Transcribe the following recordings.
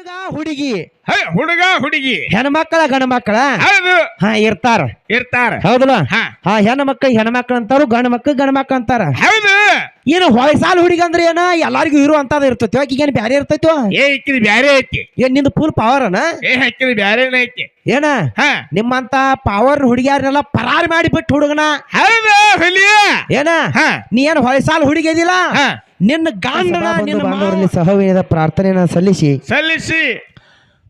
ಹುಡುಗ ಹುಡುಗಿ. ಹೇ, ಹುಡುಗ ಹುಡುಗಿ. ಹೆಣ್ಮಕ್ಳ ಗಂಡ ಮಕ್ಕಳ ಹೌದು. ಹಾ ಇರ್ತಾರ. ಇರ್ತಾರ. ಹೌದಲ್ಲ? ಹಾ. ಹಾ ಹೆಣ್ಮಕ್ಳು ಹೆಣ್ಣು ಮಕ್ಳು ಅಂತಾರು ಗಂಡ ಮಕ್ಳು ಗಂಡ ಮಕ್ಳು ಅಂತಾರ. ಹೌದು. ಏನು ಹೊಯ್ಸಾಲ್ ಹುಡುಗಿ ಅಂದ್ರೆ ಏನ? ಎಲ್ಲಾರಿಗೂ ಇರೋ ಅಂತದ ಇರ್ತೈತಿ. ಆಕಿಗೇನ್ ಬ್ಯಾರೆ ಇರ್ತೈತೋ ಏ ಇಕ್ಕಿದ್ ಬ್ಯಾರೆ ಐತಿ. ಏನ್ ನಿಂದು ಫುಲ್ ಪವರ್ ಅನ? ಏ ಬ್ಯಾರೇನ ಐತಿ. ಏನ? ಹಾ. ನಿಮ್ಮಂತ ಪವರ್ ಹುಡುಗಿಯಾರನ್ನೆಲ್ಲ ಪರಾರಿ ಮಾಡಿ ಬಿಟ್ಟು ಹುಡುಗನ. ಹೌದು ಹುಲಿಯ ಏನ? ಹಾ. ನೀ ಏನ್ ಹೊಯ್ಸಾಲ್ ಹುಡುಗಿ ಅದಿಲ್ಲ? ಹಾ. ನಿನ್ನ ಗಂಡನ ನಿನ್ನ ಬಾಂಧವರಲ್ಲಿ ಸಹವೇದ ಪ್ರಾರ್ಥನೆಯನ್ನ ಸಲ್ಲಿಸಿ. ಸಲ್ಲಿಸಿ.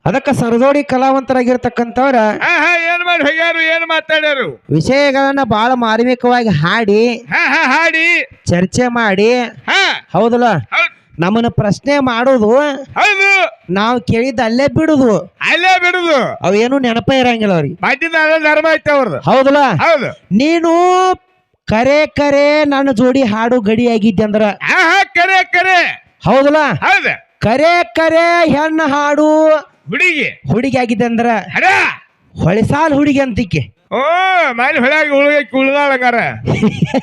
ಅದಕ್ಕೆ ಸರದೋಡಿ ಕಲಾವಂತರಾಗಿರ್ತಕ್ಕಂಥವ್ರ ಏನ್ ಮಾಡಿ ಹೋಗ್ಯಾರು ಏನ್ ಮಾತಾಡ್ಯಾರು? ವಿಷಯಗಳನ್ನ ಬಹಳ ಮಾರ್ಮಿಕವಾಗಿ ಹಾಡಿ ಹಾಡಿ. ಚರ್ಚೆ ಮಾಡಿ ಹಾ. ಹೌದಲ್ಲ? ಹೌದ್. ನಮ್ಮನ್ನ ಪ್ರಶ್ನೆ ಮಾಡೋದು ಹೌದು. ನಾವು ಕೇಳಿದ ಅಲ್ಲೇ ಬಿಡುದು. ಅಲ್ಲೇ ಬಿಡುದು. ಅವೇನು ನೆನಪೇ ಇರಂಗಿಲ್ಲ ಅವ್ರಿಗೆ. ಧರ್ಮ ಐತೆ ಅವ್ರದ್ದು ಹೌದಲ್ಲ? ಹೌದು. ನೀನು ಕರೆ ಕರೆ ನನ್ನ ಜೋಡಿ ಹಾಡು ಗಡಿ ಆಗಿದ್ದೆ ಅಂದ್ರ ಕರೆ ಕರೆ. ಹೌದಲ್ಲ? ಹೌದು. ಕರೆ ಕರೆ ಹೆಣ್ಣು ಹಾಡು ಹುಡುಗಿ. ಹುಡುಗಿ ಆಗಿದೆ ಅಂದ್ರ ಹೊಳೆಸಾಲ್ ಹೊಳಿಸಾಲ್ ಹುಡುಗಿ ಅಂತಿಕೆ. ಓ ಹೊಳ್ಯಾಗ ಉಳ್ಗಕ್ಕೆ ಉಳ್ದಾಳಂಗಾರ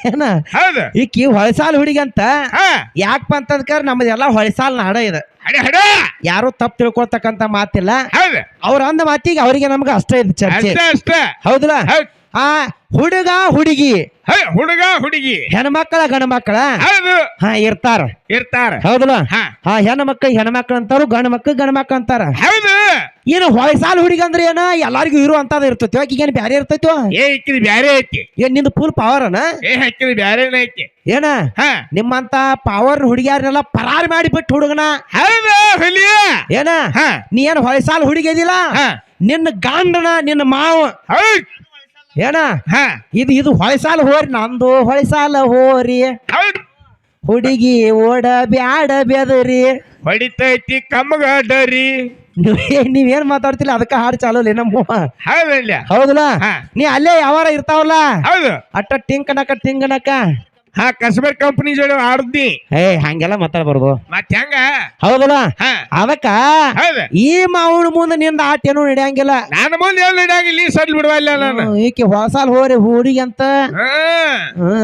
ಏನ? ಹೌದು. ಈಕಿ ಹೊಳಸಾಲ್ ಹುಡುಗಿ ಅಂತ ಹಾ. ಯಾಕಪ್ಪ ಅಂತಂದ್ರ ನಮ್ಮದೆಲ್ಲ ಹೊಳಸಾಲ್ ನಾಡ ಇದೆ. ಯಾರು ತಪ್ಪು ತಿಳ್ಕೊಳ್ತಕ್ಕಂತ ಮಾತಿಲ್ಲ. ಹೌದು. ಅವ್ರ ಅಂದ ಮಾತಿಗೆ ಅವರಿಗೆ ನಮ್ಗೆ ಅಷ್ಟೇ ಇದೆ ಚರ್ಚೆ. ಅಷ್ಟೇ ಅಷ್ಟೇ. ಹೌದಲ್ಲ? ಹೌದ್. ಆ ಹುಡುಗ ಹುಡುಗಿ. ಹೇ, ಹುಡುಗ ಹುಡುಗಿ. ಹೆಣ್ಮಕ್ಳ ಗಂಡ ಮಕ್ಕಳ ಹೌದು. ಹಾ ಇರ್ತಾರ. ಇರ್ತಾರ. ಹೌದಲ್ಲ? ಹಾ. ಹಾ ಹೆಣ್ಣು ಮಕ್ಳು ಹೆಣ್ಮಕ್ಳು ಅಂತಾರು ಗಂಡ ಮಕ್ಳು ಗಂಡ ಮಕ್ಳು ಅಂತಾರ. ಹೌದು. ಏನು ಹೊಯ್ಸಾಲ್ ಹುಡುಗಿ ಅಂದ್ರೆ ಏನ? ಎಲ್ಲಾರಿಗೂ ಇರು ಅಂತದ ಇರ್ತೈತಿ ಏನು ಬ್ಯಾರೆ ಇರ್ತೈತೋ ಏ ಇಕ್ಕಿದ್ ಬ್ಯಾರೆ ಐತಿ. ಏನ್ ನಿಂದು ಫುಲ್ ಪವರ್ ಅನ? ಏ ಹಾಕಿದ್ ಬ್ಯಾರೆ ಐತಿ. ಏನ? ಹಾ. ನಿಮ್ಮಂತ ಪವರ್ ಹುಡುಗಿಯಾರನ್ನೆಲ್ಲ ಪರಾರಿ ಮಾಡಿ ಬಿಟ್ಟು ಹುಡುಗನ? ಹೌದು ಹುಲಿಯ. ಏನ? ಹಾ. ನೀ ಏನ್ ಹೊಯ್ಸಾಲ್ ಹುಡುಗಿ ಇದಿಲ್ಲ ಹಾ. ನಿನ್ನ ಗಂಡನ ನಿನ್ನ ಮಾವ ಹೌದ್. ಏನ ಹಾ. ಇದು ಇದು ಹೊಯ್ಸಾಲ ಹೋರಿ ನಂದು ಹೊಯ್ಸಾಲ ಹೋರಿ. ಹೌದ್. ಹುಡುಗಿ ಓಡ ಬ್ಯಾಡ ಬೆದರಿ. ಹೊಡಿತೈತಿ ಕಮ್ಮಗಡರಿ ನೀವ್- ನೀವೇನ್ ಮಾತಾಡ್ತಿಲ್ಲ? ಅದಕ್ಕ ಹಾಡು ಚಾಲೂ ನಮ್ಮ ಹೌದಲ್ಲ? ನೀ ಅಲ್ಲೇ ಯಾವಾರ ಇರ್ತಾವಲ್ಲ? ಹೌದು. ಅಟ್ಟ ಟಿಂಕನಕ ಟಿಂಗನಕ ಹಾ ಕಸ್ಬರ್ ಕಂಪನಿ ಜೋಡಿ ಆಡ್ದಿ ಏ ಹಂಗೆಲ್ಲ ಮಾತಾಡ್ಬಾರ್ದು. ಮತ್ ಹೆಂಗ? ಹೌದಲ್ಲ? ಹಾ. ಅದಕ್ಕ ಹೌದು. ಈ ಮಾವನ ಮುಂದೆ ನಿಂದ ಆಟ ಏನು ನಡೆಯಂಗಿಲ್ಲ. ನನ್ನ ಮುಂದೆ ಎಲ್ಲಿ ಇಡಂಗಿಲ್ಲ ಈ ಸಡ್ಲ್ ಬಿಡವಲ್ಲ ನಾನು. ಹ್ಮ್, ಈಕಿ ಹೊಳಸಾಲ್ ಹೋರಿ ಹುಡುಗಿ ಅಂತ. ಹಾ.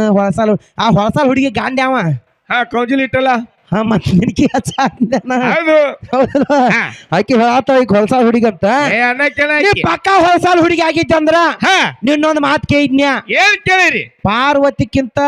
ಹೊಳಸಾಲ್ ಆ ಹೊಳಸಾಲ್ ಹುಡುಗಿ ಗಾಂಡ್ಯಾವ ಅವ. ಹಾ ಕೌಜಲ್ ಇಟ್ಟಲ್ಲ? ಹಾ ಮತ್ ನಿನಗೆ ಹೌದು. ಹಾ. ಆಕಿ ಹೇಳತ್ತ ಈಗ ಹೊಳಸಾಲ್ ಹುಡುಗಿ ಅಂತ ಏ ಅಣ್ಣ ಕೇಳ ನೀ ಪಕ್ಕ ಹೊಳಸಾಲ್ ಹುಡುಗಿ ಆಗಿದ್ದೆ ಅಂದ್ರ ಹಾ. ನಿನ್ನೊಂದ್ ಮಾತು ಕೇಳಿದ್ನ್ಯ? ಏನ್ ಕೇಳಿರಿ? ಪಾರ್ವತಿಕ್ಕಿಂತ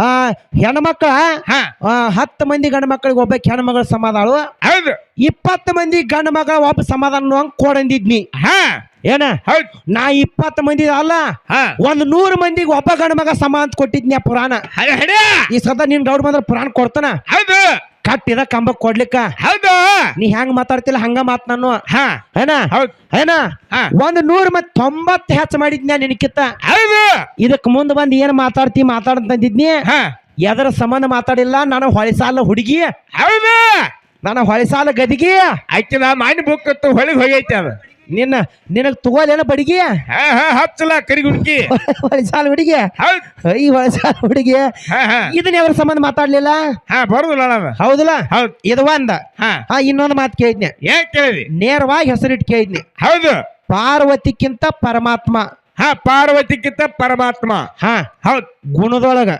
ಆ ಹೆಣ್ಮಕ್ಳ ಹಾ. ಆ, ಹತ್ತು ಮಂದಿ ಗಂಡ ಮಕ್ಕಳಿಗೆ ಒಬ್ಬ ಹೆಣ್ಮಗಳ ಸಮಾಧಾಳು. ಹೌದು. ಇಪ್ಪತ್ತು ಮಂದಿ ಗಂಡ ಮಗಳ ಒಬ್ಬ ಸಮಾಧಾನ ಹಂಗ್ ಕೊಡಂದಿದ್ನಿ. ಹಾ. ಏನ? ಹೌದು. ನಾ ಇಪ್ಪತ್ತು ಮಂದಿ ಅಲ್ಲ ಹಾ. ಒಂದ್ ನೂರು ಮಂದಿಗೆ ಒಬ್ಬ ಗಂಡ ಮಗ ಸಮ ಅಂತ ಪುರಾಣ. ಹಡ ಹಡ ಈ ಸದ ನಿನ್ ಗೌಡ್ ಬಂದ್ರ ಪುರಾಣ ಕೊಡ್ತಾನ? ಹೌದು. ಕಟ್ಟಿದ ಕಂಬ ಕೊಡ್ಲಿಕ್ಕ? ಹೌದು? ನೀ ಹೆಂಗ್ ಮಾತಾಡ್ತಿಲ್ಲ? ಹಂಗ ಮಾತ್ ನಾನು. ಹಾ. ಏನ? ಹೌದು. ಏನ? ಹಾ. ಒಂದ್ ನೂರ್ ಮತ್ ತೊಂಬತ್ ಹೆಚ್ಚ ಮಾಡಿದ್ನ ನಿನಕಿತ್ತ. ಹೌದು. ಇದಕ್ ಮುಂದ್ ಬಂದ್ ಏನ್ ಮಾತಾಡ್ತಿ ಮಾತಾಡ್ತಿದ್ನಿ ಹಾ. ಎದರ ಸಂಬಂಧ ಮಾತಾಡಿಲ್ಲ? ನಾನು ಹೊಳಿಸಾಲ ಹುಡುಗಿ. ಹೌದು. ನಾನು ಹೊಳಿಸಾಲ ಗದಿಗಿ. ಆಕಿನ ಮೈಂಡ್ ಬುಕ್ ಹೊಳಿಗೆ ಹೋಗೈತೆ ಅದು. ನಿನ್ನ ನಿನಗೆ ತಗೋಲೇನ ಬಡಿಗೆ? ಹಾ ಹಾ ಹಚ್ಚಲ ಕರಿಗುಡ್ಕಿ ಹೊಳಿಸಾಲ ಹುಡುಗಿ. ಹೌದು. ಈ ಹೊಳಿಸಾಲ ಹುಡುಗಿ. ಹಾ ಹಾ. ಇದನ್ನ ಎದ್ರ ಸಂಬಂಧ ಮಾತಾಡ್ಲಿಲ್ಲ? ಹಾ ಬರುದಿಲ್ಲ ನಾನು. ಹೌದಲ್ಲ? ಹೌದು. ಇದು ಒಂದ. ಹಾ. ಆ ಇನ್ನೊಂದು ಮಾತು ಕೇಳಿದ್ನೆ ಏನ್ ಕೇಳಿ ನೇರವಾಗಿ ಹೆಸರಿಟ್ಟು ಕೇಳಿದ್ನಿ ಹೌದು. ಪಾರ್ವತಿಕ್ಕಿಂತ ಪರಮಾತ್ಮ. ಹಾ ಪಾರ್ವತಿಕ್ಕಿಂತ ಪರಮಾತ್ಮ. ಹಾ. ಹೌದು. ಗುಣದೊಳಗ.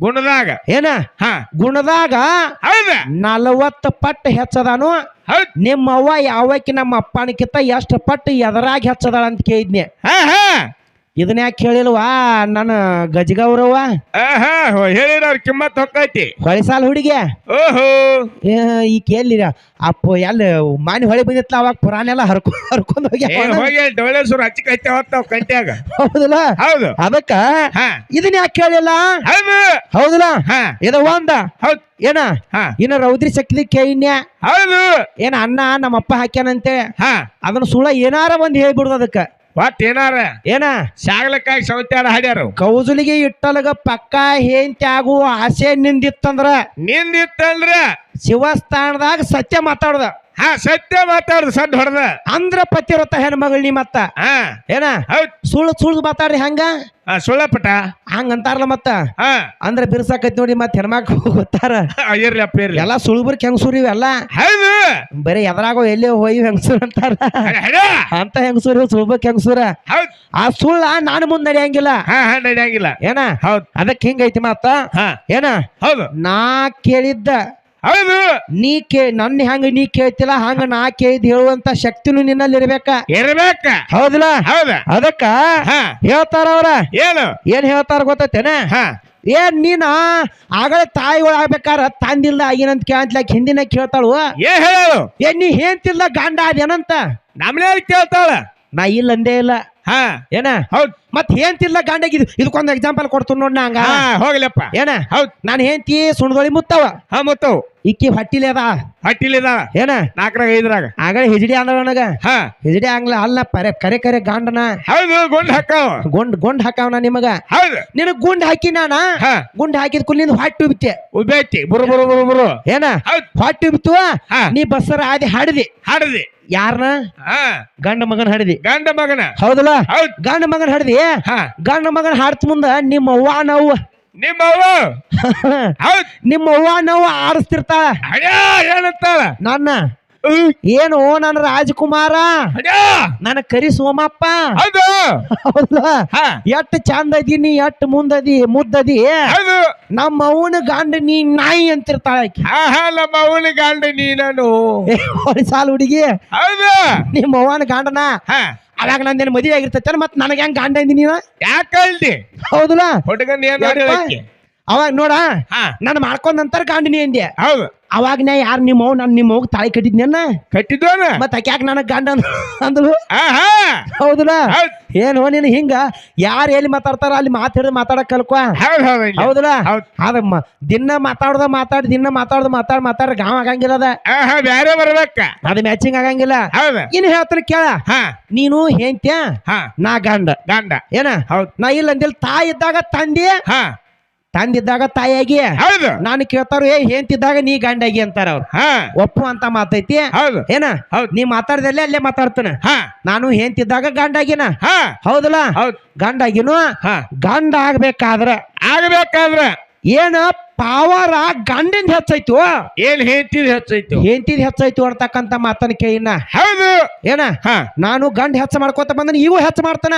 ಗುಣದಾಗ. ಏನ? ಹಾ. ಗುಣದಾಗ ಹೌದ. ನಲವತ್ತು ಪಟ್ಟು ಹೆಚ್ಚದಾನು. ಹೌದ್. ನಿಮ್ಮವ್ವ ಯಾವಕ್ಕೆ ನಮ್ಮ ಅಪ್ಪನಕ್ಕಿಂತ ಎಷ್ಟು ಪಟ್ಟು ಎದರಾಗಿ ಹೆಚ್ಚದಾಳ ಅಂತ ಕೇಳಿದ್ನೆ. ಹಾ ಹಾ. ಇದನ್ನ ಯಾಕೆ ಹೇಳಿಲ್ವಾ? ನನ್ನ ಗಜಗೌರವ ಹಾ ಹಾ ಹೇಳಿರ ಅವ್ರ ಕಿಮ್ಮತ್ ಹೊಕ್ಕೈತಿ. ಹೊಳಿಸಾಲ ಹುಡುಗಿ. ಓಹೋ. ಈ ಕೇಳಿರ ಅಪ್ಪ ಎಲ್ಲಿ? ಮಾನಿ ಹೊಳಿ ಬಂದಿತ್ತಲ್ಲ ಅವಾಗ ಪುರಾಣ ಎಲ್ಲ ಹರ್ಕೊ ಹರ್ಕೊಂಡ್ ಹೋಗಿ ಹೋಗಿ ಹೋಗಿ ಸುರು ಹಚ್ಚಿ ಕೈತೆ ಹೋಗ್ತಾವ ಕಂಟ್ಯಾಗ. ಹೌದಲ್ಲ? ಹೌದು. ಅದಕ್ಕ ಹಾ. ಇದನ್ನ ಯಾಕೆ ಕೇಳಿಲ್ಲ ಹೌದು. ಹೌದಲ್ಲ? ಹಾ. ಇದು ಒಂದ? ಹೌದ್. ಏನ? ಹಾ. ಇನ್ನ ರೌದ್ರಿ ಶಕ್ತಿ ಕೈನ್ಯ ಹೌದು. ಏನ ಅನ್ನ ನಮ್ಮ ಅಪ್ಪ ಹಾಕ್ಯಾನಂತೆ? ಹಾ. ಅದನ್ನ ಸುಳ ಏನಾರ ಒಂದ್ ಹೇಳ್ಬಿಡುದು ಅದಕ್ಕ. ಒಟ್ ಏನಾರ? ಏನ? ಶಾಗ್ಲಕ್ಕಾಗಿ ಸೌತ್ಯಾಡ ಹಾಡ್ಯಾರು. ಕೌಜುಲಿಗೆ ಇಟ್ಟಲಗ ಪಕ್ಕ ಹೇಂತ್ಯಾಗು ಆಸೆ ನಿಂದಿತ್ತಂದ್ರ ನಿಂದಿತ್ತಂದ್ರ ಶಿವಸ್ಥಾನದಾಗ ಸತ್ಯ ಮಾತಾಡ್ದ. ಹಾ ಸತ್ಯ ಮಾತಾಡ್ದು ಸಡ್ ಹೊಡೆದ. ಅಂದ್ರ ಪತಿರತ ಹೆಣ್ಮಗಳು ನೀ ಮತ್ತ. ಹಾ. ಏನ? ಹೌದ್. ಸುಳ್ಳು ಸುಳ್ಳು ಮಾತಾಡ್ರಿ ಹಂಗ? ಆ, ಸುಳ್ಳಪಟ ಹಂಗ ಅಂತಾರಲ್ಲ ಮತ್ತ. ಹಾ. ಅಂದ್ರ ಬಿರ್ಸಾಕೈತಿ ನೋಡಿ ಮತ್ ಹೆಣ್ಮಕ್ ಗೊತ್ತಾರ? ಎಲ್ಲ ಇರ್ಲಿ ಅಪ್ಪ ಇರ್ಲಿ. ಎಲ್ಲಾ ಸುಳ್ಬರ್ ಹೆಂಗಸೂರ್ ಇವೆಲ್ಲ? ಹೌದು. ಬರೀ ಎದ್ರಾಗೋ ಎಲ್ಲಿ ಹೋಯ್ ಹೆಂಗಸೂರ್ ಅಂತಾರ. ಅಂತ ಹೆಂಗಸೂರು ಸುಳ್ಬಕ್ ಹೆಂಗಸೂರ? ಹೌದ್. ಆ ಸುಳ್ಳ ನಾನು ಮುಂದ್ ನಡೆಯಂಗಿಲ್ಲ. ಹಾ ಹಾ ನಡೆಯಂಗಿಲ್ಲ. ಏನ? ಹೌದ್. ಅದಕ್ಕೆ ಹಿಂಗೈತಿ ಮತ್ತ? ಹಾ. ಏನ? ಹೌದು. ನಾ ಕೇಳಿದ್ದ ಹೌದು. ನೀ ಕೇ ನನ್ನ ಹೆಂಗ ನೀ ಕೇಳ್ತಿಲ್ಲ ಹಂಗ ನಾ ಕೇಳಿದ್ ಹೇಳುವಂತ ಶಕ್ತಿನೂ ನಿನ್ನಲ್ಲಿ ಇರ್ಬೇಕ. ಇರ್ಬೇಕ ಹೌದಲ್ಲ? ಹೌದ. ಅದಕ್ಕ ಹಾ. ಹೇಳ್ತಾರ ಅವ್ರ? ಏನು? ಏನ್ ಹೇಳ್ತಾರ ಗೊತ್ತೇನ ಹಾ. ಏನ್ ನೀನ ಆಗಳ ತಾಯಿಗಳು ಆಗ್ಬೇಕಾರ ತಂದಿಲ್ಲ ಆಗಿನಂತ ಕೇಳ್ತ್ಲಾಕ ಹಿಂದಿನ ಕೇಳ್ತಾಳು? ಏನ್ ಹೇಳು. ಏನ್ ನೀ ಹೇಳ್ತಿಲ್ಲ ಗಂಡ ಅದೇನಂತ ನಮ್ಲೇ ಕೇಳ್ತಾಳ? ನಾ ಇಲ್ಲ ಅಂದೇ ಇಲ್ಲ. ಹಾ. ಏನ? ಹೌದ್. ಮತ್ ಹೇಳ್ತಿಲ್ಲ ಗಂಡಗಿದ್ ಇದಕ್ಕೊಂದು ಎಕ್ಸಾಂಪಲ್ ಕೊಡ್ತೀನಿ ನೋಡ್ ನಂಗ. ಹಾ ಹೋಗ್ಲಪ್ಪ ಏನ? ಹೌದ್. ನಾನು ಹೆಂತಿ ಸುಣದೊಳಿ ಮುತ್ತವ. ಹಾ ಮುತ್ತವ್. ಇಕ್ಕಿ ಹೊಟ್ಟಿಲಿ ಅದ. ಹಟ್ಟಿಲಿದ. ಏನ? ನಾಲ್ಕರಾಗ ಐದ್ರಾಗ. ಆಗಲೇ ಹಿಜಡಿ ಅಂದ್ರ ನನಗ? ಹಾ. ಹಿಜಡಿ ಆಗ್ಲ ಅಲ್ಲ ಪರೆ ಕರೆ ಕರೆ ಗಂಡನ. ಹೌದು ಗುಂಡ್ ಹಾಕಾವ. ಗುಂಡ್ ಗುಂಡ್ ನಾ ನಿಮಗ? ಹೌದು. ನಿನಗ್ ಗುಂಡ್ ಹಾಕಿ ನಾನ? ಹಾ. ಗುಂಡ್ ಹಾಕಿದ ಕುಲ್ಲಿಂದ ಹೊಟ್ಟಿ ಬಿತ್ತೆ ಉಬ್ಬೈತಿ ಬುರು ಬುರು ಬುರು ಬುರು. ಏನ? ಹೌದ್. ಹೊಟ್ಟಿ ಉಬ್ತು ಹಾ. ನೀ ಬಸ್ಸರ ಆದಿ ಹಾಡಿದಿ. ಹಾಡದಿ. ಯಾರನ? ಹಾ. ಗಂಡ ಮಗನ ಹಾಡಿದಿ. ಗಂಡ ಮಗನ. ಹೌದಲ್ಲ? ಹೌದ್. ಗಂಡ ಮಗನ ಹಾಡಿದಿ? ಹಾ. ಗಂಡ ಮಗನ ಹಾಡ್ತ ಮುಂದ ನಿಮ್ಮ ಅವ್ವ ನಾವು. ನಿಮ್ಮ ಅವ್ವ ಹೌದ್. ನಿಮ್ಮ ಅವ್ವ ನಾವು ಆರಿಸ್ತಿರ್ತಾಳ. ಏನಂತಾಳ? ನನ್ನ. ಏನು ನನ್ನ ರಾಜಕುಮಾರ? ನನ್ನ ಕರಿ ಸೋಮಪ್ಪ. ಎಟ್ ಚಂದ ಅದೀನಿ ಎಷ್ಟ್ ಮುಂದದಿ ಮುದ್ದದಿ ನಮ್ಮ ಅವನ ಗಂಡ ನೀ ನಾಯಿ ಅಂತಿರ್ತಾಳ ಗಾಂಡ ಹಾ ನಾನು ನಮ್ಮ ಅವನ ಗಂಡ ನೀನನು ಏ, ಹೊಳಿ ಸಾಲು ಹುಡುಗಿ. ನಿಮ್ಮ ಅವನ ಗಂಡನ ಹಾ. ಅವಾಗ ನಂದೇನು ಮದುವೆ ಆಗಿರ್ತೈತೆ ಮತ್ತೆ ನನಗೆ ಹೆಂಗ್ ಗಂಡ ಇದ್ದೀನಿ ಯಾಕೆ ಹೌದಲ್ಲ? ಹುಡುಗನ್ ಏನ್ ಅವಾಗ ನೋಡ ಹಾ. ನಾನು ಮಾಡ್ಕೊಂಡಂತಾರ ಗಂಡನಿ ಅಂದೆ. ಹೌದು. ಅವಾಗ ನಾ ಯಾರು ನಿಮ್ಮ ನಾನು ನಿಮ್ಮ ಹೋಗಿ ತಾಳಿ ಕಟ್ಟಿದ್ನ ಕಟ್ಟಿದ್ವನ? ಮತ್ತೆ ಆಕೆ ಯಾಕೆ ನನಗ್ ಗಂಡ ಅಂದ್ರು ಹಾ ಹಾ. ಹೌದಲ್ಲ ಹೌದ್. ಏನು ನೀನು ಹಿಂಗ? ಯಾರು ಎಲ್ಲಿ ಮಾತಾಡ್ತಾರ ಅಲ್ಲಿ ಮಾತಾಡಿದ್ ಮಾತಾಡಕ್ ಕಲ್ಕೊ. ಹೌದಲ್ಲ ಹೌದ್ ಅದ ದಿನ ಮಾತಾಡ್ದ ಮಾತಾಡಿ ದಿನ ಮಾತಾಡ್ದ ಮಾತಾಡ್ ಮಾತಾಡ ಗಾವ್ ಆಗಂಗಿಲ್ಲ ಅದ. ಹಾ ಹಾ ಬ್ಯಾರೆ ಬರ್ಬೇಕ. ಅದ ಮ್ಯಾಚಿಂಗ್ ಆಗಂಗಿಲ್ಲ. ಇನ್ನು ಇನ್ ಹೇಳ್ತಾನೆ ಕೇಳ. ಹಾ. ನೀನು ಹೆಂತ್ಯ ಹಾ. ನಾ ಗಂಡ. ಗಂಡ. ಏನ? ಹೌದ್. ನಾ ಇಲ್ಲ ಅಂದಿಲ್ಲ ತಾಯಿ ಇದ್ದಾಗ ತಂದಿ? ಹಾ. ತಂದಿದ್ದಾಗ ತಾಯಿಯಾಗಿ ಹೌದು. ನಾನು ಕೇಳ್ತಾರ ಏ ಹೆಂತಿದ್ದಾಗ ನೀ ಗಂಡಾಗಿ ಅಂತಾರ ಅವ್ರು. ಹಾ. ಒಪ್ಪು ಅಂತ ಮಾತೈತಿ. ಹೌದು. ಏನ? ಹೌದು. ನೀ ಮಾತಾಡ್ದಲ್ಲೇ ಅಲ್ಲೇ ಮಾತಾಡ್ತಾನ. ಹಾ. ನಾನು ಹೆಂತಿದ್ದಾಗ ಗಂಡಾಗಿನ. ಹಾ. ಹೌದಲ್ಲ? ಹೌದು. ಗಂಡಾಗಿನೂ ಹಾ. ಗಂಡ ಆಗ್ಬೇಕಾದ್ರ. ಆಗ್ಬೇಕಾದ್ರ. ಏನ ಪಾವರ ಗಂಡಿಂದ ಹೆಚ್ಚಾಯ್ತು ಏನ್ ಹೆಂಡತಿ ಹೆಚ್ಚಾಯ್ತು ಹೆಂಡತಿದ್ ಹೆಚ್ಚಾಯ್ತು ಅಂತಕ್ಕಂತ ಮಾತನ್ನ ಕೇಳಿನ ಹೌದು. ಏನ? ಹಾ. ನಾನು ಗಂಡ ಹೆಚ್ಚ ಮಾಡ್ಕೋತ ಬಂದನ ಇವು ಹೆಚ್ಚ ಮಾಡ್ತಾನ?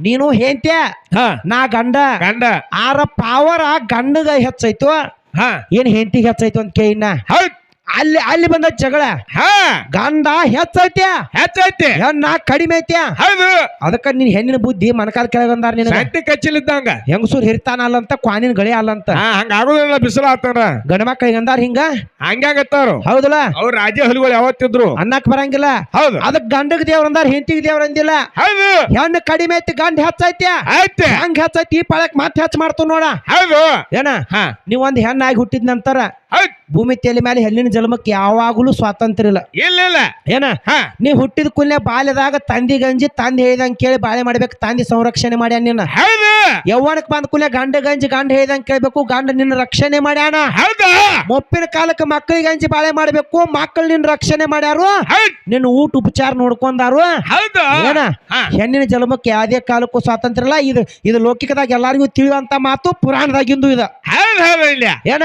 ನೀನು ಹೆಂಡ್ತಿಯ? ಹಾ. ನಾ ಗಂಡ. ಗಂಡ. ಆರ ಪಾವರ ಗಂಡಗ ಹೆಚ್ಚಾಯ್ತು ಹಾ. ಏನ್ ಹೆಂಡತಿಗೆ ಹೆಚ್ಚಾಯ್ತು ಅಂತ ಕೇಳಿನ ಹೌದ್. ಅಲ್ಲಿ ಅಲ್ಲಿ ಬಂದ ಜಗಳ. ಹಾ. ಗಂಧ ಹೆಚ್ಚೈತ್ಯ ಹೆಚ್ಚೈತಿ. ಹೆಣ್ಣ ಕಡಿಮೆ ಐತ್ಯ ಹೌದು. ಅದಕ್ಕ ನಿನ್ ಹೆಣ್ಣಿನ ಬುದ್ಧಿ ಮನಕಾಲ ಕೆಳಗೆ ಬಂದಾರ ನಿನಗ? ಸಂತಿ ಕಚ್ಚಿಲಿದ್ದಂಗ. ಹೆಂಗಸೂರ್ ಹಿರ್ತಾನ ಅಲ್ಲಂತ ಕ್ವಾನಿನ ಗಳಿ ಅಲ್ಲಂತ. ಹಾ ಹಂಗ ಆಗುದಿಲ್ಲ ಬಿಸಿಲು ಆತಾರ ಗಂಡ ಮಕ್ಕಳಿಗೆ ಅಂದಾರ ಹಿಂಗ? ಹಂಗಾಗತ್ತಾರು ಹೌದಲ್ಲ? ಅವ್ರ ರಾಜ್ಯ ಹುಲಿಗಳು ಯಾವತ್ತಿದ್ರು. ಅನ್ನಕ್ ಬರಂಗಿಲ್ಲ. ಹೌದು. ಅದಕ್ ಗಂಡಗ್ ದೇವ್ರ ಅಂದಾರ ಹೆಂಡತಿಗೆ ದೇವ್ರ ಅಂದಿಲ್ಲ. ಹೌದು. ಹೆಣ್ಣು ಕಡಿಮೆ ಐತಿ ಗಂಡ ಹೆಚ್ಚೈತ್ಯ ಐತೆ ಹೆಂಗ್ ಹೆಚ್ಚೈತಿ ಈ ಪಳಕ್ ಮತ್ ಹೆಚ್ಚ ಮಾಡ್ತು ನೋಡ. ಹೌದು. ಏನ? ಹಾ. ನೀವ್ ಒಂದ್ ಹೆಣ್ಣಾಗಿ ಹುಟ್ಟಿದ ನಂತರ ಭೂಮಿ ತಲೆ ಮೇಲೆ ಹೆಣ್ಣಿನ ಜನ್ಮಕ್ಕೆ ಯಾವಾಗಲೂ ಸ್ವಾತಂತ್ರ್ಯ ಇಲ್ಲ. ಇಲ್ಲ ಇಲ್ಲ. ಏನ? ಹಾ. ನೀ ಹುಟ್ಟಿದ ಕುಲ್ಲೆ ಬಾಲ್ಯದಾಗ ತಂದಿ ಗಂಜಿ ತಂದೆ ಹೇಳಿದಂಗೆ ಕೇಳಿ ಬಾಳೆ ಮಾಡ್ಬೇಕು ತಂದಿ ಸಂರಕ್ಷಣೆ ಮಾಡ್ಯಾನ ನಿನ್ನ ಹೌದು. ಯವ್ವನಕ್ ಬಂದ ಕೂಲೆ ಗಂಡ ಗಂಜಿ ಗಂಡ ಹೇಳ್ದಂಗೆ ಕೇಳ್ಬೇಕು ಗಂಡ ನಿನ್ನ ರಕ್ಷಣೆ ಮಾಡ್ಯಾನ? ಹೌದಾ? ಮೊಪ್ಪಿನ ಕಾಲಕ್ಕೆ ಮಕ್ಕಳಿಗೆ ಗಂಜಿ ಬಾಳೆ ಮಾಡ್ಬೇಕು ಮಕ್ಕಳು ನಿನ್ನ ರಕ್ಷಣೆ ಮಾಡ್ಯಾರು? ನಿನ್ನ ಊಟ ಉಪಚಾರ ನೋಡ್ಕೊಂಡಾರು? ಹೌದು. ಏನ? ಹೆಣ್ಣಿನ ಜನ್ಮಕ್ಕೆ ಯಾವುದೇ ಕಾಲಕ್ಕೂ ಸ್ವಾತಂತ್ರ್ಯ ಇಲ್ಲ. ಇದು ಇದು ಲೌಕಿಕದಾಗ ಎಲ್ಲರಿಗೂ ತಿಳಿಯುವಂತ ಮಾತು ಪುರಾಣದಾಗಿಂದು ಇದ. ಏನ?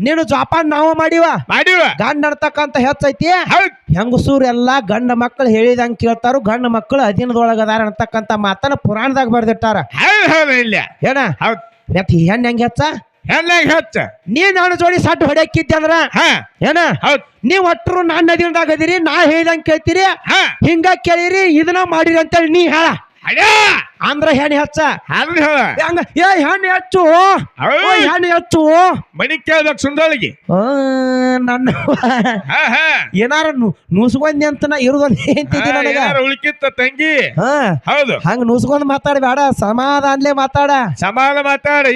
ನೀನು ಜೋಪಾನ ನಾವು ಮಾಡಿವ? ಮಾಡಿವ. ಗಂಡ ಅನ್ತಕ್ಕಂತ ಹೆಚ್ಚೈತಿ ಹೌದ್. ಹೆಂಗಸೂರ್ ಎಲ್ಲ ಗಂಡ ಮಕ್ಕಳು ಹೇಳಿದಂಗೆ ಕೇಳ್ತಾರು ಗಂಡ ಮಕ್ಕಳು ಅಧೀನದೊಳಗ ಅದಾರ ಅಂತಕ್ಕಂತ ಮಾತನ್ನ ಪುರಾಣದಾಗ ಬರ್ದಿಟ್ಟಾರ. ಹೌದ್ ಹೌದು ಇಲ್ಲ. ಏನ ಹೌದು. ಮತ್ ಹೆಣ್ಣು ಹೆಂಗೆ ಹೆಚ್ಚ? ಹೆಣ್ಣಾಗ ಹಚ್ಚ. ನೀ ನಾನು ಜೋಡಿ ಸಟ್ ಹೊಡ್ಯಾಕಿದ್ದೆ ಅಂದ್ರ? ಹಾ. ಏನ ಹೌದು. ನೀವ್ ಒಟ್ಟರು ನಾನ್ ನದಿನದಾಗ ಅದೀರಿ ನಾ ಹೇಳ್ದಂಗ್ ಕೇಳ್ತೀರಿ? ಹಾ. ಹಿಂಗ ಕೇಳಿರಿ ಇದನ್ನ ಮಾಡಿರಿ ಅಂತೇಳಿ ನೀ ಹೇಳ. ಅಡ್ಯಾ. ಅಂದ್ರ ಹೆಣ್ಣು ಹೆಚ್ಚ? ಹೌದ್ ಹೇಳ. ಹೆಂಗ? ಏ ಹೆಣ್ಣು ಹೆಚ್ಚು? ಹೌದ್. ಹೆಣ್ಣು ಹೆಚ್ಚು? ಮನಿ ಕೇಳ್ಬೇಕು ಸುಂದಳಿಗೆ ಆ, ನನ್ನ ಹಾ ಹಾ. ಏನಾರ ನೂಸ್ಕೊಂಡಿ ಅಂತ ನಾ ಇರುದೊಂದ್ ಹೇಳ್ತಿದ್ದಿ ಹಾ, ನನಗ. ಏನಾರ ತಂಗಿ? ಹಾ. ಹೌದು. ಹಂಗ ನೂಸ್ಕೊಂಡ್ ಮಾತಾಡ ಬೇಡ ಸಮಾಧಾನ್ಲೆ ಮಾತಾಡ. ಸಮಾಧಾನ ಮಾತಾಡ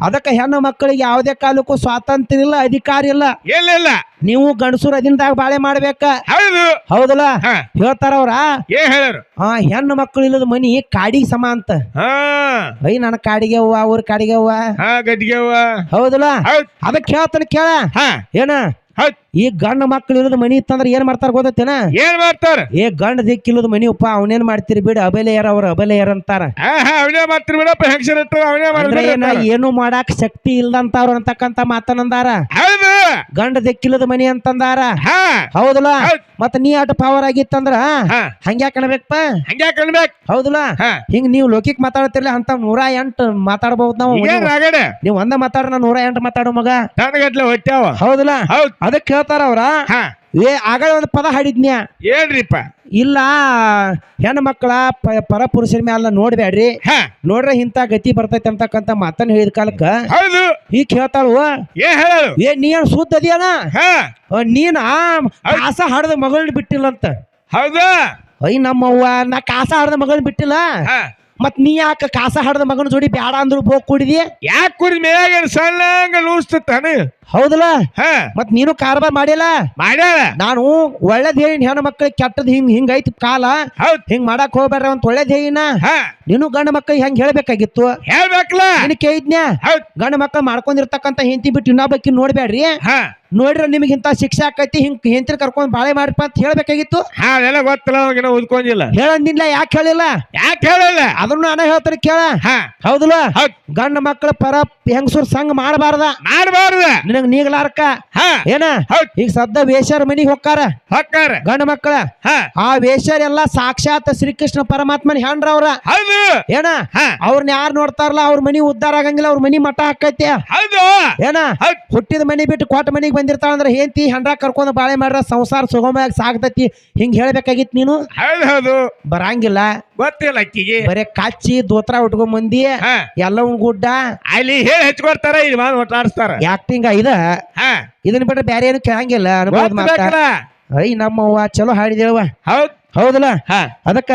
ಅದಕ್ಕೆ ಹೆಣ್ಣು ಮಕ್ಕಳಿಗೆ ಯಾವುದೇ ಕಾಲಕ್ಕೂ ಸ್ವಾತಂತ್ರ್ಯ ಇಲ್ಲ ಅಧಿಕಾರ ಇಲ್ಲ. ಎಲ್ಲ ಇಲ್ಲ. ನೀವು ಗಂಡಸರು ಅದಿಂದಾಗ ಬಾಳೆ ಮಾಡ್ಬೇಕ. ಹೌದು. ಹೌದಲ್ಲ? ಹಾ. ಹೇಳ್ತಾರ ಅವ್ರ? ಏ ಹೇಳರು ಆ ಹೆಣ್ಣು ಮಕ್ಕಳು ಇಲ್ಲದ ಮನಿ ಕಾಡಿಗೆ ಸಮ ಅಂತ. ಅಯ್ಯ ನನ್ನ ಕಾಡಿಗೆ ಅವ್ವ ಅವ್ರ ಕಾಡಿಗೆ ಅವ್ವ. ಹೌದಲಾ ಗಡ್ಗೆವ್ವ ಹೌದಲ್ಲ? ಅದಕ್ಕೆ ಹೇಳ್ತಾನೆ ಕೇಳ. ಹಾ. ಏನ? ಹೌದ್ ಈ ಗಂಡ ಮಕ್ಳು ಇರೋದು ಮನಿ ಇತ್ತಂದ್ರ ಏನ್ ಮಾಡ್ತಾರ ಗೊತ್ತೇನ ಏನ್ ಮಾಡ್ತಾರ? ಏ ಗಂಡ ದಿಕ್ಕಿಲ್ಲದ ಮನಿ ಉಪ್ಪ ಅವನೇನ್ ಮಾಡ್ತೀರಿ ಬಿಡು ಅಬಲೆಯರ ಅವ್ರ ಅಬಲೆಯರ ಅಂತಾರ. ಅವನೇ ಮಾಡ್ತೀರಿ ಬಿಡಪ್ಪ ಹೆಂಗಸರ್ ಏನ ಮಾಡಾಕ ಶಕ್ತಿ ಇಲ್ದಂತವ್ರು ಅಂತಕ್ಕಂತ ಮಾತನಂದಾರ? ಗಂಡ ದಿಕ್ಕಿಲ್ಲದ ಮನಿ ಅಂತಂದಾರ? ಹಾ. ಹೌದಲ್ಲ? ಹೌದ್. ಮತ್ತ ನೀ ಅಟ ಪವರ್ ಆಗಿತ್ತಂದ್ರ? ಹಾ. ಹಂಗ್ಯಾಕ ಅನ್ಬೇಕಪ್ಪ ಹಂಗ್ಯಾಕ ಅನ್ಬೇಕ್ ಹೌದಲ್ಲ? ಹಿಂಗ್ ನೀವು ಲೋಕಿಕ್ ಮಾತಾಡ್ತಿರ್ಲಿ ಅಂತ ನೂರ ಎಂಟು ಮಾತಾಡಬಹುದು ನಾವು. ನೀವು ಒಂದ ಮಾತಾಡ ನೂರ ಎಂಟು ಮಾತಾಡೋ ಮಗ. ಹೌದಲ್ಲ? ಹೌದ್. ಅದಕ್ಕೆ ಹೇಳ್ತಾರ ಅವ್ರ ಹಾ. ಏ ಆಗಳ ಒಂದು ಪದ ಹಾಡಿದ್ನ್ಯಾ? ಏನ್ರಿಪ್ಪ ಇಲ್ಲ ಹೆಣ್ಣು ಮಕ್ಕಳ ಪ- ಪರ ಪುರುಷರ ಮ್ಯಾಲ ನೋಡ್ಬೇಡ್ರಿ ಹಾ. ನೋಡ್ರೆ ಇಂಥ ಗತಿ ಬರ್ತೈತೆ ಅಂತಕ್ಕಂತ ಮಾತನ್ನ ಹೇಳಿದ ಕಾಲಕ್ಕ ಹೌದು. ಈಗ ಹೇಳ್ತಾಳು ಏ ಹೇಳು. ಏ ನೀ ಏನ್ ಸುದ್ದ ಅದಿಯನ? ಹಾ. ನೀನ ಕಾಸ ಹಾಡದ ಮಗಳನ್ನ ಬಿಟ್ಟಿಲ್ಲ ಅಂತ ಹೌದು. ಅಯ್ಯ ನಮ್ಮವ್ವ ನಾ ಕಾಸ ಹಾಡದ ಮಗಳನ್ನ ಬಿಟ್ಟಿಲ್ಲ. ಹಾ. ಮತ್ ನೀ ಯಾಕ ಕಾಸ ಹಾಡದ ಮಗನ ಜೋಡಿ ಬ್ಯಾಡ ಅಂದ್ರು ಬೋಗ್ ಕುಡಿದಿ? ಯಾಕೆ ಕುರಿ ಮೇಲೆ ಸಣ್ಣ ಲೂಸ್ತಾನ ಹೌದಲ್ಲ? ಹಾ. ಮತ್ ನೀನು ಕಾರ್ಬಾರ್ ಮಾಡಿಲ್ಲ ಮಾಡ್ಯಾಳ. ನಾನು ಒಳ್ಳೇದ್ ಹೇಳಿನ ಹೆಣ್ಣು ಮಕ್ಳಿಗೆ ಕೆಟ್ಟದ್ ಹಿಂಗ್ ಹಿಂಗ್ ಐತಿ ಕಾಲ. ಹೌದ್. ಹಿಂಗ್ ಮಾಡಕ್ ಹೋಗ್ಬೇಡ್ರ ಅಂತ ಒಳ್ಳೇದ್ ಹೇಳಿನ? ಹಾ. ನೀನು ಗಂಡ ಮಕ್ಕಳಿಗೆ ಹೆಂಗ್ ಹೇಳ್ಬೇಕಾಗಿತ್ತು? ಹೇಳ್ಬೇಕಲ್ಲ ನಿನ್ ಕೇಳಿದ್ನ್ಯಾ ಹೌದ್. ಗಂಡ ಮಕ್ಕಳು ಮಾಡ್ಕೊಂಡಿರ್ತಕ್ಕಂತ ಹೆಂಡತಿ ಬಿಟ್ಟು ಇನ್ನೊಬ್ಬಕಿ ನೋಡ್ಬೇಡ್ರಿ ಹಾ. ನೋಡ್ರಿ ನಿಮ್ಗೆ ಇಂತ ಶಿಕ್ಷೆ ಆಕೈತಿ ಹಿಂಗ್ ಹೆಂಡತಿನ ಕರ್ಕೊಂಡ್ ಬಾಳೆ ಮಾಡ್ಪ ಅಂತ ಹೇಳ್ಬೇಕಾಗಿತ್ತು? ಹಾ ಅದೆಲ್ಲ ಗೊತ್ತಿಲ್ಲ ಅವಾಗಿನ ಓದ್ಕೊಂಡಿಲ್ಲ ಹೇಳಂದಿಲ್ಲ ಯಾಕೆ ಹೇಳಿಲ್ಲ? ಯಾಕೆ ಹೇಳಿಲ್ಲ? ಅದನ್ನು ನಾನು ಹೇಳ್ತಾರೆ ಕೇಳ. ಹಾ. ಹೌದಲ್ಲ? ಹೌದ್. ಗಂಡ ಮಕ್ಕಳ ಪರ ಹೆಂಗಸೂರ್ ಸಂಘ ಮಾಡಬಾರ್ದ? ಮಾಡಬಾರ್ದ. ನಿನಗ್ ನೀಗ್ಲಾರ್ಕ ಹಾ. ಏನ? ಹೌದ್. ಈಗ ಸದ್ದ ವೇಷರ್ ಮನಿಗ್ ಹೊಕ್ಕಾರ? ಹೊಕ್ಕಾರ. ಗಂಡ ಮಕ್ಕಳ? ಹಾ. ಆ ಎಲ್ಲಾ ಸಾಕ್ಷಾತ್ ಶ್ರೀಕೃಷ್ಣ ಪರಮಾತ್ಮನ ಹೆಂಡ್ರ ಅವ್ರ ಹೌದು. ಏನ? ಹಾ. ಅವ್ರನ್ನ ಯಾರು ನೋಡ್ತಾರಲ್ಲ ಅವ್ರ ಮನಿ ಉದ್ದಾರ ಆಗಂಗಿಲ್ಲ ಅವ್ರ ಮನಿ ಮಠ ಹಾಕೈತಿ ಹೌದು. ಏನ? ಹೌದ್. ಹುಟ್ಟಿದ ಮನಿ ಬಿಟ್ಟು ಕೊಟ್ಟ ಮನಿಗೆ ಬಂದಿರ್ತಾಳ ಅಂದ್ರೆ ಹೆಂಡತಿ ಹೆಂಡ್ರ ಕರ್ಕೊಂಡು ಬಾಳೆ ಮಾಡ್ರ ಸಂಸಾರ ಸುಗಮವಾಗಿ ಸಾಗ್ತತಿ. ಹಿಂಗ್ ಹೇಳ್ಬೇಕಾಗಿತ್ ನೀನು? ಹೌದು ಹೌದು. ಬರಂಗಿಲ್ಲ. ಗೊತ್ತಿಲ್ಲ ಅಕ್ಕಿಗೆ. ಬರೇ ಕಚ್ಚಿ ದೋತ್ರ ಉಟ್ಕೊಂಡ್ ಮಂದಿ ಎಲ್ಲವೂ ಎಲ್ಲವನ್ ಗುಡ್ಡ. ಅಲ್ಲಿ ಹೇಳಿ ಹಚ್ಕೊಡ್ತಾರ ಇಲ್ಲಿ ಮಾನ್ ಒಟ್ಟಾಡಿಸ್ತಾರ ಆಕ್ಟಿಂಗ್ ಇದ ಹಾ. ಇದನ್ನ ಬಿಟ್ರೆ ಬೇರೆ ಏನು ಕೇಳಂಗಿಲ್ಲ. ಅನುಭವ ಅಯ್ಯ ನಮ್ಮವ್ವ ಚಲೋ ಹಾಡಿದೇವ ಹೌದ್. ಹೌದಲ್ಲ? ಹಾ. ಅದಕ್ಕ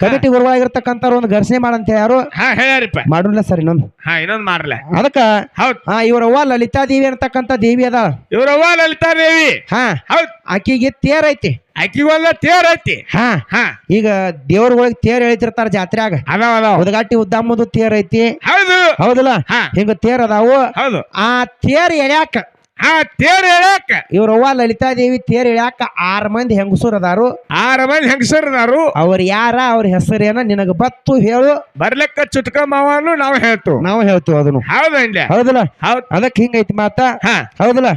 ಕಮಿಟಿ ಗುರುವಾಗಿರ್ತಕ್ಕಂಥ ಒಂದು ಘರ್ಷಣೆ ಮಾಡಂತ ಯಾರು? ಹಾ ಹೇಳ್ಯಾರಿಪ್ಪ. ಮಾಡೋಲ್ಲ ಸರ್ ಇನ್ನೊಂದು. ಹಾ ಮಾಡ್ಲ ಮಾಡ್ಲೆ. ಅದಕ್ಕ ಹೌದ್. ಆ ಇವ್ರವ್ವ ಲಲಿತಾ ದೇವಿ ಅಂತಕ್ಕಂಥ ದೇವಿ ಅದ. ಇವ್ರವ್ವ ಲಲಿತಾ ದೇವಿ. ಹಾ. ಹೌದ್. ಆಕಿಗೆ ತೇರ್ ಐತಿ. ಅಕ್ಕಿಗೊಂದ ತೇರ್ ಐತಿ. ಹಾ. ಹಾ. ಈಗ ದೇವ್ರಗಳಿಗೆ ತೇರ್ ಎಳಿತಿರ್ತಾರ ಜಾತ್ರ್ಯಾಗ. ಅದಾವ ಅದಾವ. ಉದಗಾಟಿ ಉದ್ದಾಮದು ತೇರ್ ಐತಿ. ಹೌದು. ಹೌದಲ್ಲ? ಹಾ. ಹಿಂಗ ತೇರ್ ಅದಾವು. ಹೌದು. ಆ ತೇರ್ ಎಳ್ಯಾಕ ಹಾ ತೇರ್ ಹೇಳಕ್ ಇವ್ರವ್ವ ಲಲಿತಾ ದೇವಿ ತೇರ್ ಎಳ್ಯಾಕ ಆರ್ ಮಂದಿ ಹೆಂಗಸೂರ್ ಅದಾರು. ಆರ್ ಮಂದಿ ಹೆಂಗಸರದಾರು ಅವ್ರ ಯಾರ ಅವ್ರ ಹೆಸರೇನ ನಿನಗ ಬತ್ತು ಹೇಳು. ಬರ್ಲಕ್ಕ ಚುಟ್ಕ ಮಾವನು ನಾವು ಹೇಳ್ತು ನಾವು ಹೇಳ್ತೀವಿ ಅದನ್ನು. ಹೌದಂಡ್ಯ ಹೌದಲ್ಲ? ಹೌದ್. ಅದಕ್ಕೆ ಹಿಂಗೈತಿ ಮಾತ? ಹಾ. ಹೌದಲ್ಲ?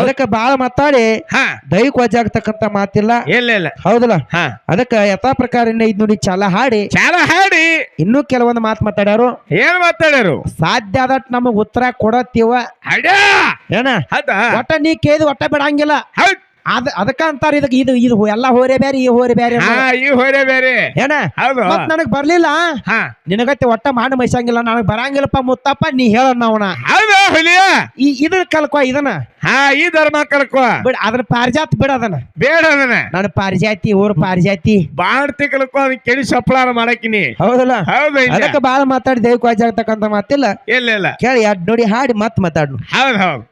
ಅದಕ್ಕ ಬಾಳ ಮಾತಾಡಿ ಹಾ. ದೈಹಿಕ ಆಗ್ತಕ್ಕಂತ ಮಾತಿಲ್ಲ. ಇಲ್ಲ ಇಲ್ಲ. ಹೌದಲ್ಲ? ಹಾ. ಅದಕ್ಕ ಯಥಾ ಪ್ರಕಾರ ಐದ್ ನೋಡಿ ಚಾಲ ಹಾಡಿ. ಚಾಲ ಹಾಡಿ. ಇನ್ನೂ ಕೆಲವೊಂದು ಮಾತು ಮಾತಾಡ್ಯಾರು. ಏನ್ ಮಾತಾಡ್ಯಾರು? ಸಾಧ್ಯ ಆದಟ್ ನಮಗ್ ಉತ್ತರ ಕೊಡತ್ತೀವ? ಅಡ ಏನ? ಒಟ್ಟ ನೀ ಕೇದು ಒಟ್ಟ ಬಿಡಂಗಿಲ್ಲ. ಹೌದ್. ಅದ ಅದಕ್ಕ ಅಂತಾರ ಇದಕ್ಕೆ ಇದು ಇದು ಎಲ್ಲ ಹೋರೆ ಬೇರೆ ಈ ಹೋರೆ ಬೇರೆ ಹಾ ಈ ಹೋರೆ ಬೇರೆ ಏನ? ಹೌದು. ಮತ್ ನನಗ್ ಬರ್ಲಿಲ್ಲ. ಹಾ. ನಿನಗತ್ತೆ ಒಟ್ಟ ಮಾಡಿ ಮೈಸಂಗಿಲ್ಲ ನನಗ್ ಬರಂಗಿಲ್ಲಪ್ಪ ಮುತ್ತಪ್ಪ ನೀ ಹೇಳಣ್ಣ ಅವನ. ಹೌದು ಹುಲಿಯ. ಈ ಇದನ್ನ ಕಲ್ಕೋ ಇದನ್ನ. ಹಾ ಈ ಧರ್ಮ ಕಲ್ಕೋ. ಬಿಡ ಅದನ್ನ ಪಾರಿಜಾತ್ ಬಿಡ ಅದನ್ನ. ಬೇಡ ಅದನ್ನ. ನಾನು ಪಾರಿಜಾತಿ ಊರ್ ಪಾರಿಜಾತಿ. ಬಾಣ್ತಿ ಕಲ್ಕೋ ಅದನ್ನ ಕೆಡಿ ಸಪ್ಲಾರ ಮಾಡಕಿನಿ. ಹೌದಲ್ಲ? ಹೌದು ಅದಕ್ಕೆ ಬಾಳ ಮಾತಾಡಿ ದೇವ್ ಕಾಜ್ ಆಗ್ತಕ್ಕಂತ ಮಾತಿಲ್ಲ. ಇಲ್ಲ ಇಲ್ಲ. ಕೇಳಿ ಅಡ್ ನೋಡಿ ಹಾಡಿ ಮತ್ ಮಾತಾಡ್ನು. ಹೌದ್ ಹೌದ್.